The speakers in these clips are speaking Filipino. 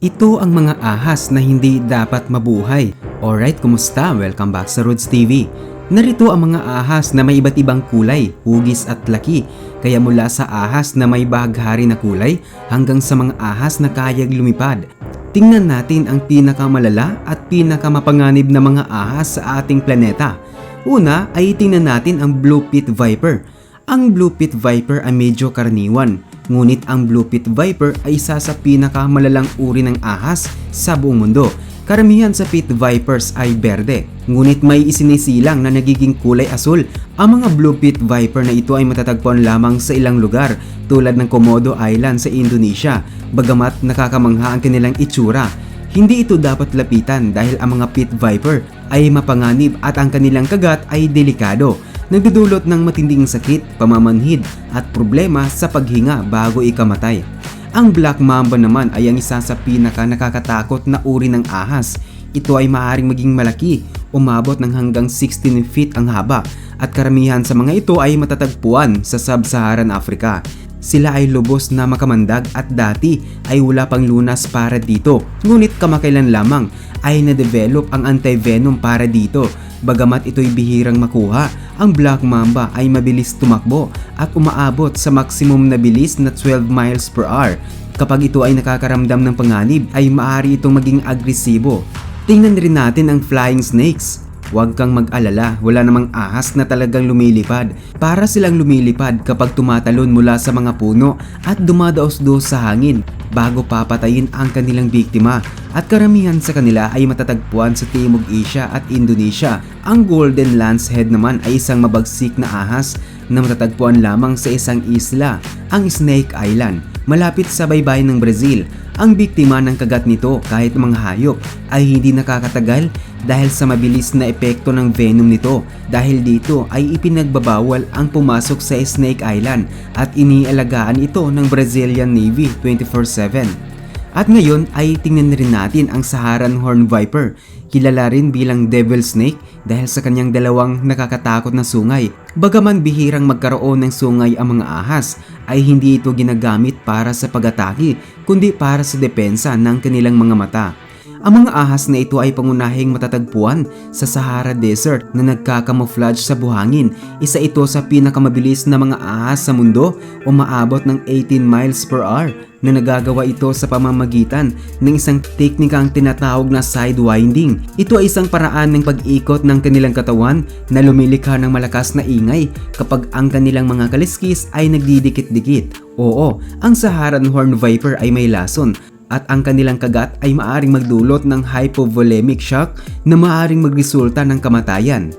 Ito ang mga ahas na hindi dapat mabuhay. Alright, kumusta? Welcome back sa Roots TV. Narito ang mga ahas na may iba't ibang kulay, hugis at laki. Kaya mula sa ahas na may bahaghari na kulay hanggang sa mga ahas na kayag lumipad. Tingnan natin ang pinakamalala at pinakamapanganib na mga ahas sa ating planeta. Una ay tingnan natin ang Blue Pit Viper. Ang Blue Pit Viper ay medyo karaniwan, ngunit ang Blue Pit Viper ay isa sa pinakamalalang uri ng ahas sa buong mundo. Karamihan sa pit vipers ay berde, ngunit may isinisilang na nagiging kulay asul. Ang mga blue pit viper na ito ay matatagpuan lamang sa ilang lugar tulad ng Komodo Island sa Indonesia, bagamat nakakamangha ang kanilang itsura. Hindi ito dapat lapitan dahil ang mga pit viper ay mapanganib at ang kanilang kagat ay delikado. Nagdudulot ng matinding sakit, pamamanhid at problema sa paghinga bago ikamatay. Ang Black Mamba naman ay ang isa sa pinaka nakakatakot na uri ng ahas. Ito ay maaaring maging malaki, umabot ng hanggang 16 feet ang haba at karamihan sa mga ito ay matatagpuan sa Sub-Saharan Africa. Sila ay lubos na makamandag at dati ay wala pang lunas para dito. Ngunit kamakailan lamang ay na-develop ang anti-venom para dito. Bagamat ito'y bihirang makuha, ang Black Mamba ay mabilis tumakbo at umaabot sa maximum na bilis na 12 miles per hour. Kapag ito ay nakakaramdam ng panganib ay maaari itong maging agresibo. Tingnan rin natin ang flying snakes. Huwag kang mag-alala, wala namang ahas na talagang lumilipad. Para silang lumilipad kapag tumatalon mula sa mga puno at dumadaos-dos sa hangin bago papatayin ang kanilang biktima. At karamihan sa kanila ay matatagpuan sa Timog Asia at Indonesia. Ang Golden Lancehead naman ay isang mabagsik na ahas na matatagpuan lamang sa isang isla, ang Snake Island, malapit sa baybayin ng Brazil. Ang biktima ng kagat nito kahit mga hayop ay hindi nakakatagal dahil sa mabilis na epekto ng venom nito. Dahil dito ay ipinagbabawal ang pumasok sa Snake Island at inialagaan ito ng Brazilian Navy 24-7. At ngayon ay tingnan rin natin ang Saharan Horn Viper, kilala rin bilang Devil Snake dahil sa kanyang dalawang nakakatakot na sungay. Bagaman bihirang magkaroon ng sungay ang mga ahas, ay hindi ito ginagamit para sa pag-atake, kundi para sa depensa ng kanilang mga mata. Ang mga ahas na ito ay pangunahing matatagpuan sa Sahara Desert na nagkakamouflage sa buhangin. Isa ito sa pinakamabilis na mga ahas sa mundo o maabot ng 18 miles per hour na nagagawa ito sa pamamagitan ng isang teknikang tinatawag na sidewinding. Ito ay isang paraan ng pag-ikot ng kanilang katawan na lumilikha ng malakas na ingay kapag ang kanilang mga kaliskis ay nagdidikit-dikit. Oo, ang Saharan Horn Viper ay may lason at ang kanilang kagat ay maaring magdulot ng hypovolemic shock na maaring magresulta ng kamatayan.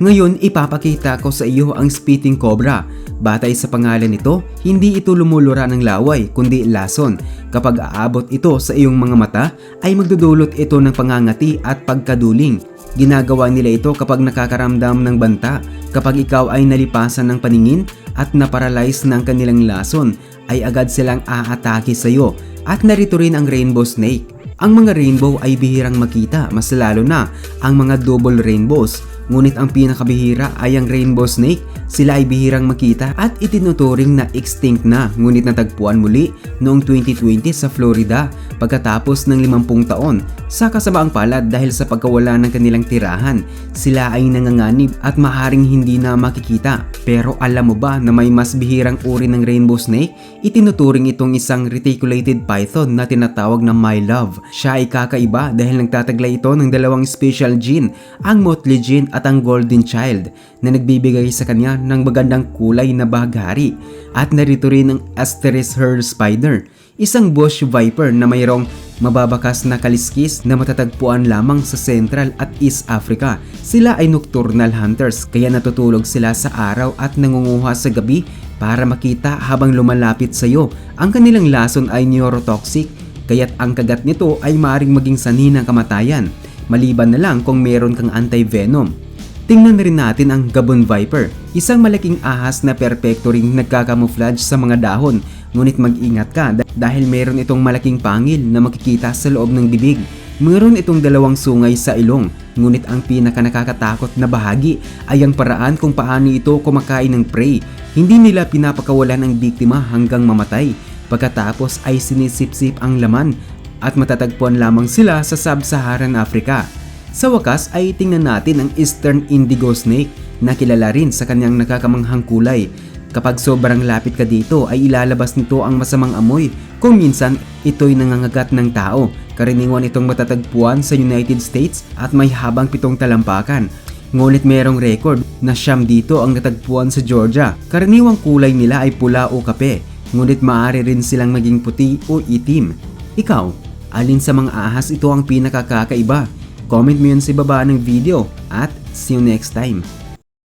Ngayon, ipapakita ko sa iyo ang spitting cobra. Batay sa pangalan nito, hindi ito lumulura ng laway kundi lason. Kapag aabot ito sa iyong mga mata, ay magdudulot ito ng pangangati at pagkaduling. Ginagawa nila ito kapag nakakaramdam ng banta. Kapag ikaw ay nalipasan ng paningin at naparalyze ng kanilang lason, ay agad silang aatake sa iyo. At narito rin ang rainbow snake. Ang mga rainbow ay bihirang makita, mas lalo na ang mga double rainbows. Ngunit ang pinakabihira ay ang rainbow snake. Sila ay bihirang makita at itinuturing na extinct na ngunit natagpuan muli noong 2020 sa Florida pagkatapos ng 50 taon. Sa kasamaang palad dahil sa pagkawala ng kanilang tirahan, sila ay nanganganib at maharing hindi na makikita. Pero alam mo ba na may mas bihirang uri ng rainbow snake? Itinuturing itong isang reticulated python na tinatawag na my love. Siya ay kakaiba dahil nagtataglay ito ng dalawang special gene, ang motley gene at ang golden child na nagbibigay sa kanya ng magandang kulay na bahaghari. At narito rin ang Asteris hair spider, isang bush viper na mayroong mababakas na kaliskis na matatagpuan lamang sa Central at East Africa. Sila ay nocturnal hunters kaya natutulog sila sa araw at nangunguha sa gabi para makita habang lumalapit sa iyo. Ang kanilang lason ay neurotoxic kaya't ang kagat nito ay maring maging sanhi ng kamatayan maliban na lang kung meron kang anti-venom. Tingnan rin natin ang Gabon Viper, isang malaking ahas na perpekto ring nagkakamouflage sa mga dahon. Ngunit mag-ingat ka dahil meron itong malaking pangil na makikita sa loob ng bibig. Meron itong dalawang sungay sa ilong, ngunit ang pinaka nakakatakot na bahagi ay ang paraan kung paano ito kumakain ng prey. Hindi nila pinapakawalan ang biktima hanggang mamatay. Pagkatapos ay sinisipsip ang laman at matatagpuan lamang sila sa Sub-Saharan Africa. Sa wakas ay tingnan natin ang Eastern Indigo Snake na kilala rin sa kanyang nakakamanghang kulay. Kapag sobrang lapit ka dito ay ilalabas nito ang masamang amoy kung minsan ito'y nangangagat ng tao. Karaniwan itong matatagpuan sa United States at may habang pitong talampakan. Ngunit merong record na siyam dito ang natagpuan sa Georgia. Karaniwang kulay nila ay pula o kape, ngunit maaari rin silang maging puti o itim. Ikaw, alin sa mga ahas ito ang pinakakakaiba? Comment mo yun sa baba ng video at see you next time.